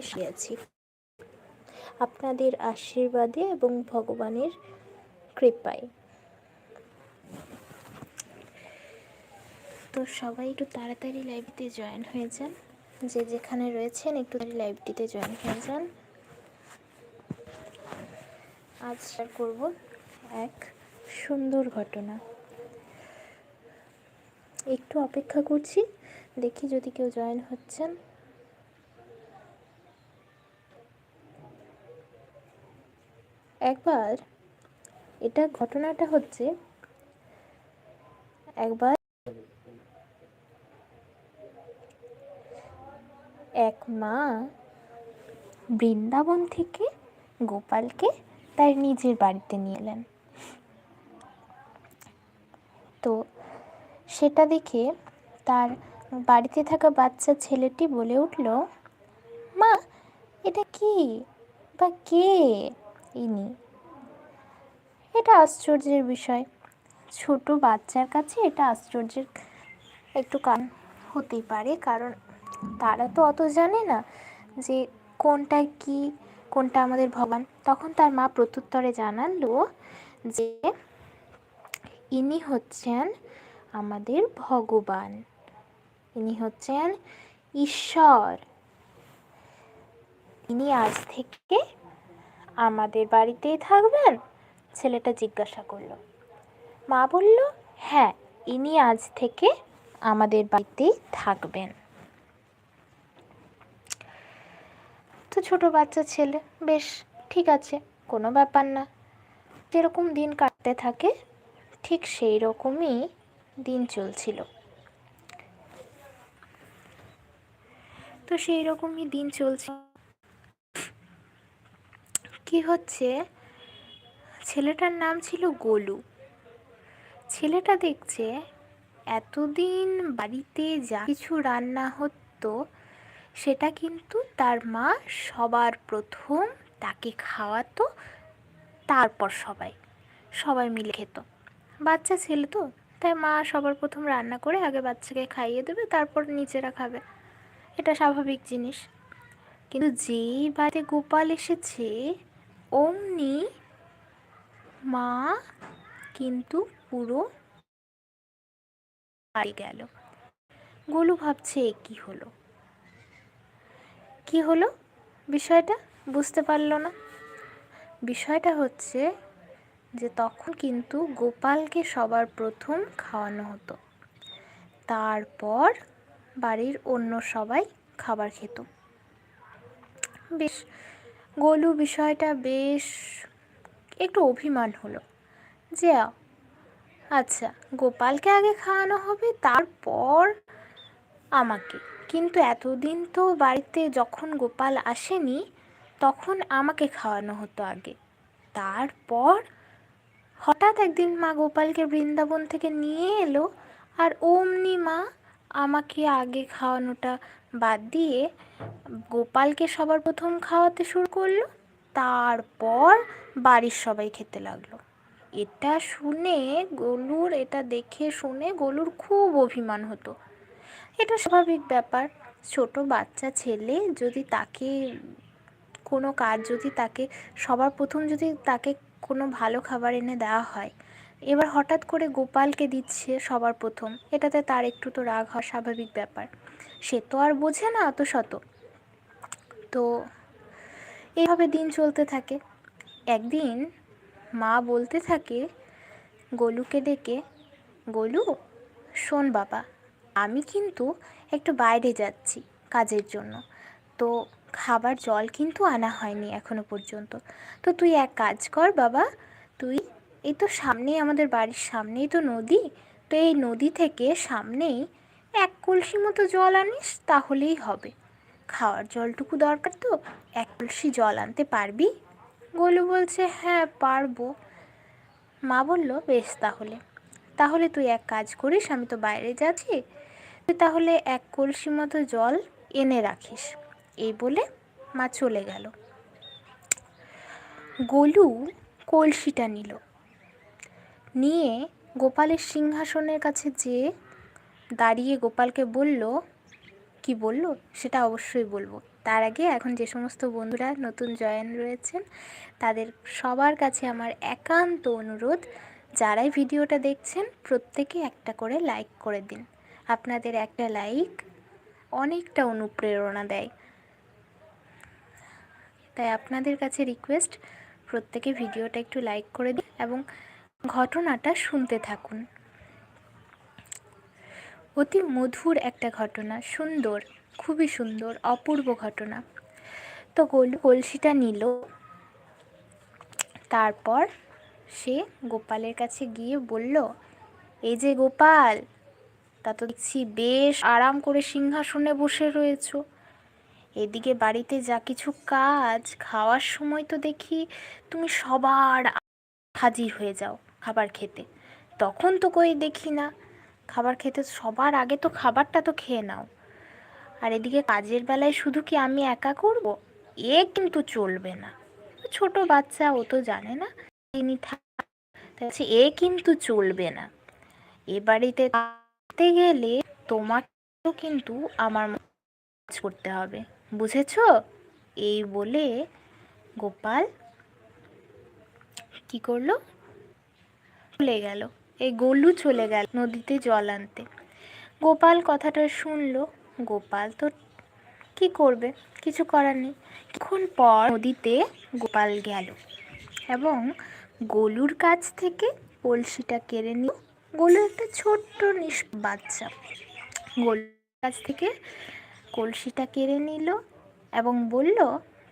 এসেছি আপনাদের আশীর্বাদে এবং ভগবানের কৃপায়। তো সবাই একটু তাড়াতাড়ি লাইভটিতে জয়েন হয়ে যান। যে যেখানে রয়েছেন একটু লাইভটিতে জয়েন হয়ে যান। আজ শেয়ার করব এক সুন্দর ঘটনা। একটু অপেক্ষা করছি, দেখি যদি কেউ জয়েন হচ্ছেন। একবার এটা ঘটনাটা হচ্ছে একবার এক মা বৃন্দাবন থেকে গোপালকে তার নিজের বাড়িতে নিয়ে এলেন। তো সেটা দেখে তার বাড়িতে থাকা বাচ্চা ছেলেটি বলে উঠল, মা, এটা কি? বা কে? ইনি। এটা আশ্চর্যের বিষয়। ছোট বাচ্চার কাছে এটা আশ্চর্যের একটু কান হতেই পারে, কারণ তারা তো অত জানে না যে কোনটা কি, কোনটা আমাদের ভগবান। তখন তার মা প্রত্যুত্তরে জানালো যে ইনি হচ্ছেন আমাদের ভগবান। ইনি হচ্ছেন ঈশ্বর। ইনি আজ থেকে আমাদের বাড়িতেই থাকবেন? ছেলেটা জিজ্ঞাসা করল। মা বলল হ্যাঁ ইনি আজ থেকে আমাদের বাড়িতেই থাকবেন। তো ছোট বাচ্চা ছেলে, বেশ, ঠিক আছে, কোনো ব্যাপার না। যেরকম দিন কাটতে থাকে, ঠিক সেই রকমই দিন চলছিল। তো সেই রকমই দিন চলছে কি হচ্ছে? ছেলেটার নাম ছিল গোলু। ছেলেটা দেখছে এতদিন বাড়িতে যা কিছু রান্না হতো, সেটা কিন্তু তার মা সবার প্রথম তাকে খাওয়াতো, তারপর সবাই সবাই মিলে খেত। বাচ্চা ছেলে তো, তাই মা সবার প্রথম রান্না করে আগে বাচ্চাকে খাইয়ে দেবে, তারপর নিজেরা খাবে। এটা স্বাভাবিক জিনিস। কিন্তু যেই বাড়িতে গোপাল এসেছে অমনি মা কিন্তু পুরো বাড়ি গেল। গোলু ভাবছে, এ কি হলো? কি হলো? বিষয়টা বুঝতে পারল না। বিষয়টা হচ্ছে যে তখন কিন্তু গোপালকে সবার প্রথম খাওয়ানো হতো। তারপর বাড়ির অন্য সবাই খাবার খেত। বেশ গোলু বিষয়টা বেশ একটু অভিমান হলো। যে আচ্ছা গোপালকে আগে খাওয়ানো হবে, তারপর আমাকে। কিন্তু এতদিন তো বাড়িতে যখন গোপাল আসেনি, তখন আমাকে খাওয়ানো হতো আগে। তারপর হঠাৎ একদিন মা গোপালকে বৃন্দাবন থেকে নিয়ে এলো, আর অমনি মা আমাকে আগে খাওয়ানোটা বাদ দিয়ে গোপালকে সবার প্রথম খাওয়াতে শুরু করল, তারপর বাড়ির সবাই খেতে লাগল। এটা শুনে গলুর, এটা দেখে শুনে গলুর খুব অভিমান হতো। এটা স্বাভাবিক ব্যাপার। ছোট বাচ্চা ছেলে যদি তাকে, কোনো কাজ যদি তাকে, সবার প্রথম যদি তাকে কোনো ভালো খাবার এনে দেওয়া হয়, এবার হঠাৎ করে গোপালকে দিচ্ছে সবার প্রথম। এটাতে তার একটু তো রাগ হওয়া স্বাভাবিক ব্যাপার। সে তো আর বোঝে না অত শত। তো এইভাবে দিন চলতে থাকে। একদিন মা বলতে থাকে, গোলুকে ডেকে, গোলু, শোন বাবা, আমি কিন্তু একটু বাইরে যাচ্ছি কাজের জন্য। তো খাবার জল কিন্তু আনা হয়নি এখনও পর্যন্ত। তো তুই এক কাজ কর বাবা, তুই এই তো সামনেই আমাদের বাড়ির সামনেই তো নদী, তো এই নদী থেকে সামনেই এক কলসি মতো জল আনিস, তাহলেই হবে। খাওয়ার জলটুকু দরকার তো, এক কলসি জল আনতে পারবি? গোলু বলছে হ্যাঁ পারব। মা বলল, বেশ তাহলে। তাহলে তুই এক কাজ করিস, আমি তো বাইরে যাচ্ছি। তুই তাহলে এক কলসি মতো জল এনে রাখিস। এই বলে মা চলে গেল। গোলু কলসিটা নিল। নিয়ে গোপালের সিংহাসনের কাছে যেয়ে দাঁড়িয়ে গোপালকে বলল, কি বলল? সেটা অবশ্যই বলব। তার আগে এখন যে সমস্ত বন্ধুরা নতুন জয়েন রয়েছেন, তাদের সবার কাছে আমার একান্ত অনুরোধ, যারাই ভিডিওটা দেখছেন, প্রত্যেকে একটা করে লাইক করে দিন। আপনাদের একটা লাইক অনেকটা অনুপ্রেরণা দেয়। তাই আপনাদের কাছে রিকোয়েস্ট প্রত্যেকে ভিডিওটা একটু লাইক করে দিন এবং ঘটনাটা শুনতে থাকুন। অতি মধুর একটা ঘটনা, সুন্দর, খুবই সুন্দর, অপূর্ব ঘটনা। তো গোল, কলসিটা নিল। তারপর সে গোপালের কাছে গিয়ে বলল, এই যে গোপাল, তা তো দেখছি বেশ আরাম করে সিংহাসনে বসে রয়েছো। এদিকে বাড়িতে যা কিছু কাজ, খাওয়ার সময় তো দেখি তুমি সবার হাজির হয়ে যাও খাবার খেতে। তখন তো কই দেখি না। খাবার খেতে, সবার আগে তো খাবারটা তো খেয়ে নাও। আর এদিকে কাজের বেলায় শুধু কি আমি একা করব? এ কিন্তু চলবে না। ছোট বাচ্চা, ও তো জানে না। তিনি থাকছে এ কিন্তু চলবে না। এ বাড়িতে থাকতে গেলে তোমাকেও কিন্তু আমার কাজ করতে হবে। বুঝেছ? এই বলে গোপাল কি করল? চলে গেল। এই গলু চলে গেল নদীতে জল আনতে। গোপাল কথাটা শুনলো, গোপাল তো কি করবে? কিছু করার নেই। কিছুক্ষণ পর নদীতে গোপাল গেল এবং গোলুর কাছ থেকে কলসিটা কেড়ে নিল। গলু একটা ছোট্ট নিস বাচ্চা। গলুর কাছ থেকে কলসিটা কেড়ে নিল এবং বলল,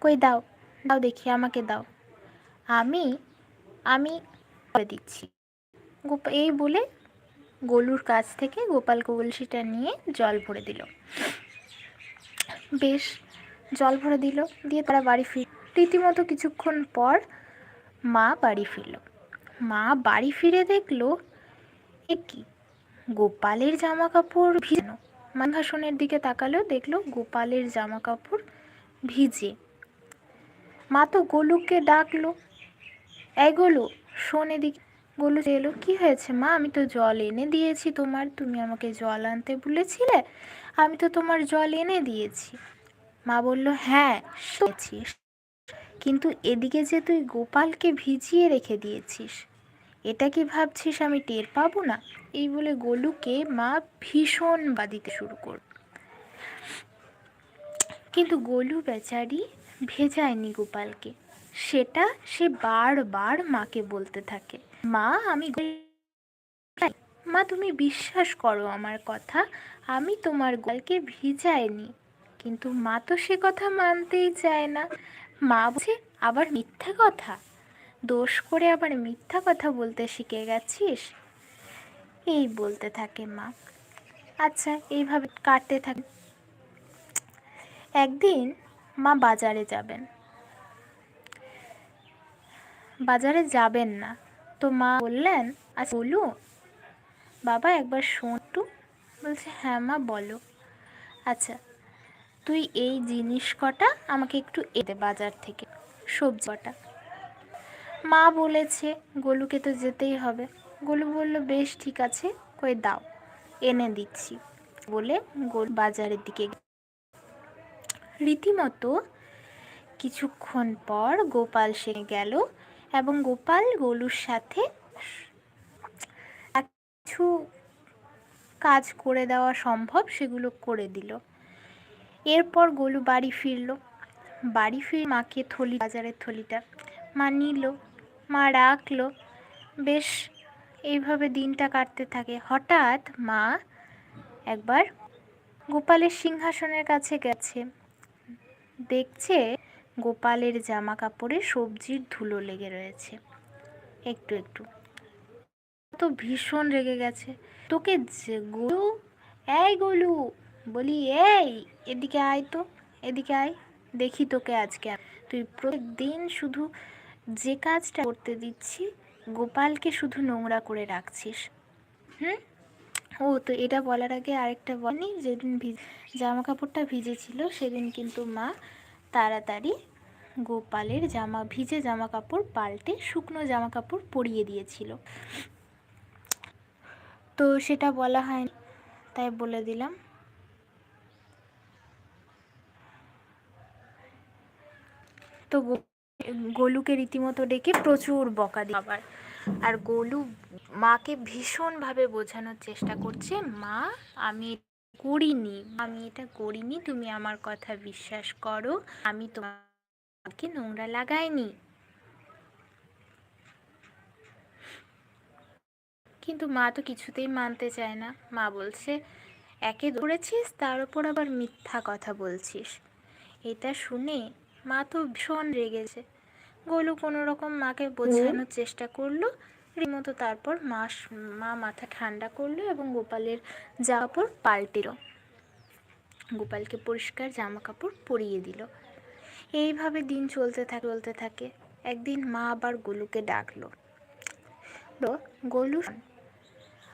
কই দাও দাও দেখি, আমাকে দাও। আমি আমি দিচ্ছি। গোপা এই বলে গোলুর কাছ থেকে গোপাল কলসিটা নিয়ে জল ভরে দিল। বেশ জল ভরে দিল, দিয়ে তারা বাড়ি ফির রীতিমতো কিছুক্ষণ পর মা বাড়ি ফিরল। মা বাড়ি ফিরে দেখল, এ কি? গোপালের জামা কাপড় ভিজানো মাংহাসনের দিকে তাকালো, দেখল গোপালের জামা কাপড় ভিজে। মা তো গোলুকে ডাকলো, এই গোলু, শোন এদিকে। গোলু এলো, কি হয়েছে মা? আমি তো জল এনে দিয়েছি তোমার। তুমি আমাকে জল আনতে বলেছিলে, আমি তো তোমার জল এনে দিয়েছি। মা বলল হ্যাঁ শুনেছিস কিন্তু এদিকে যে তুই গোপালকে ভিজিয়ে রেখে দিয়েছিস, এটা কি ভাবছিস আমি টের পাবো না? এই বলে গোলুকে মা ভীষণ বাদিতে শুরু কর। কিন্তু গোলু বেচারি ভেজায়নি গোপালকে। সেটা সে বারবার মাকে বলতে থাকে। মা, আমি মা, তুমি বিশ্বাস করো আমার কথা, আমি তোমার গোপালকে ভিজাইনি। কিন্তু মা তো সে কথা মানতেই চায় না। মা বলছে, আবার মিথ্যা কথা? দোষ করে আবার মিথ্যা কথা বলতে শিখে গেছিস? এই বলতে থাকে মা। আচ্ছা এইভাবে কাটতে থাকে। একদিন মা বাজারে যাবেন। বাজারে যাবেন না। তো মা বললেন আচ্ছা বলু? বাবা একবার শোন একটু বলছে হ্যাঁ মা, বলো। আচ্ছা তুই এই জিনিস কটা আমাকে একটু এদে বাজার থেকে, সবজি কটা। মা বলেছে, গোলুকে তো যেতেই হবে। গোলু বলল, বেশ, ঠিক আছে, কই দাও, এনে দিচ্ছি। বলে গোল বাজারের দিকে রীতিমতো কিছুক্ষণ পর গোপাল সে গেল এবং গোপাল গোলুর সাথে কিছু কাজ করে দেওয়া সম্ভব সেগুলো করে দিল। এরপর গোলু বাড়ি ফিরল। বাড়ি ফিরে মাকে থলি, বাজারের থলিটা মা নিল, মা রাখল। বেশ, এইভাবে দিনটা কাটতে থাকে। হঠাৎ মা একবার গোপালের সিংহাসনের কাছে গেছে। দেখছে গোপালের জামা কাপড়ে সবজির ধুলো লেগে রয়েছে। একটু একটু। তো ভীষণ রেগে গেছে। তোকে গোলু, এই গোলু, বলি, এই, এদিকে আয় তো, এদিকে আয়, দেখি তোকে আজকে তুই প্রত্যেক দিন শুধু যে কাজটা করতে দিচ্ছি, গোপালকে শুধু নোংরা করে রাখছিস। হুম? ও, তো এটা বলার আগে আরেকটা বলি। যেদিন জামা কাপড়টা ভিজেছিল, সেদিন কিন্তু মা তাড়াতাড়ি গোপালের জামা, ভিজে জামা কাপড় পাল্টে শুকনো জামা কাপড় পরিয়ে দিয়েছিল। তো সেটা বলা হয়নি, তাই বলে দিলাম। তো গোলুকে রীতিমতো ডেকে প্রচুর বকা দিয়ে আবার। আর গোলু মাকে ভীষণভাবে বোঝানোর চেষ্টা করছে, মা, আমি করিনি। আমি এটা করিনি তুমি আমার কথা বিশ্বাস করো। আমি তোমাকে নোংরা লাগাইনি। কিন্তু মা তো কিছুতেই মানতে চায় না। মা বলছে একে ধরেছিস তার উপর আবার মিথ্যা কথা বলছিস। এটা শুনে মা তো ভীষণ রেগেছে। গোলু কোনো রকম মাকে বোঝানোর চেষ্টা করল রীতিমতো তারপর মা মা মাথা ঠান্ডা করল এবং গোপালের জামা কাপড় পাল্টিল। গোপালকে পরিষ্কার জামা কাপড় পরিয়ে দিল। এইভাবে দিন চলতে থাকে চলতে থাকে। একদিন মা আবার গোলুকে ডাকলো। গোলু,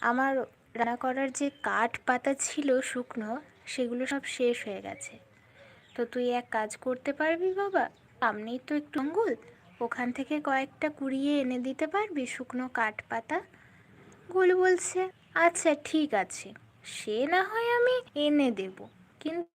আমার রান্না করার যে কাঠ পাতা ছিল শুকনো, সেগুলো সব শেষ হয়ে গেছে। তো তুই এক কাজ করতে পারবি বাবা? সামনেই তো একটু জঙ্গল ওখান থেকে কয়েকটা কুড়িয়ে এনে দিতে পারবি শুকনো কাঠ পাতা গোলু বলছে আচ্ছা ঠিক আছে। সে না হয় আমি এনে দেব। কিন্তু